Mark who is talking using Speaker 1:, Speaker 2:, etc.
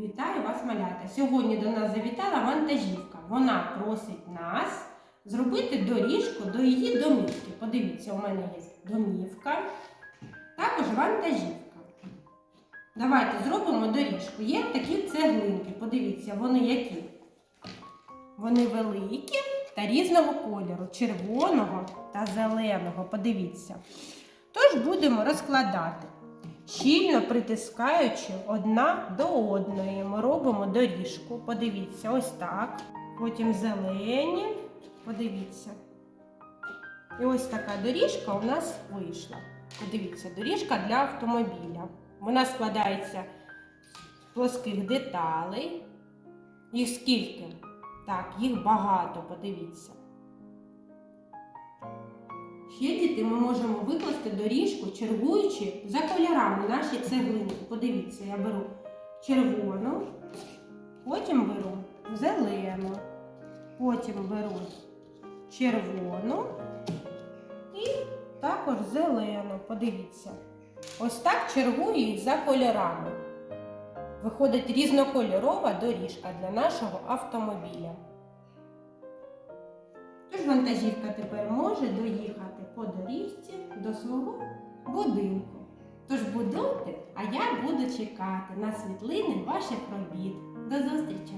Speaker 1: Вітаю вас, малята! Сьогодні до нас завітала вантажівка. Вона просить нас зробити доріжку до її домівки. Подивіться, у мене є домівка, також вантажівка. Давайте зробимо доріжку. Є такі цеглинки. Подивіться, вони які? Вони великі та різного кольору, червоного та зеленого. Подивіться. Тож будемо розкладати. Щільно притискаючи одна до одної, ми робимо доріжку. Подивіться, ось так. Потім зелені. Подивіться. І ось така доріжка у нас вийшла. Подивіться, доріжка для автомобіля. Вона складається з плоских деталей. Їх скільки? Так, їх багато, подивіться. Ще діти ми можемо викласти доріжку, чергуючи за кольорами наші цеглинки. Подивіться, я беру червону, потім беру зелену, потім беру червону і також зелену. Подивіться. Ось так чергую їх за кольорами. Виходить різнокольорова доріжка для нашого автомобіля. Тож вантажівка тепер може доїхати по доріжці до свого будинку. Тож будуйте, а я буду чекати на світлини ваших робіт. До зустрічі!